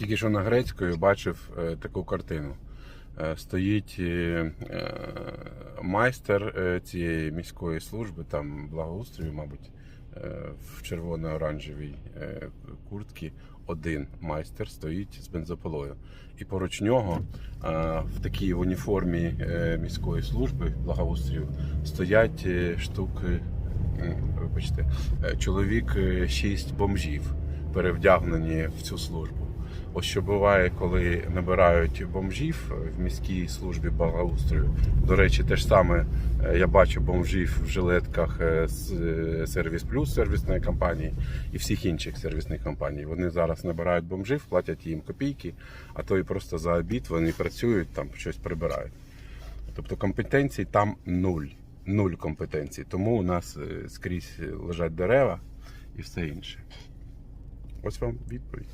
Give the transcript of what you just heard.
Тільки що на грецькою бачив е, таку картину. Е, Стоїть е, майстер цієї міської служби, там благоустрою, мабуть, в червоно-оранжевій куртці. Один майстер стоїть з бензопилою. І поруч нього в такій уніформі міської служби благоустрою стоять штуки, вибачте, чоловік шість бомжів перевдягнені в цю службу. Ось що буває, коли набирають бомжів в міській службі благоустрою. До речі, те ж саме е, я бачу бомжів в жилетках е, з Сервіс Плюс сервісної компанії і всіх інших сервісних компаній. Вони зараз набирають бомжів, платять їм копійки, а то і просто за обід вони працюють там, щось прибирають. Тобто компетенцій там нуль. Нуль компетенцій. Тому у нас е, скрізь лежать дерева і все інше. Ось вам відповідь.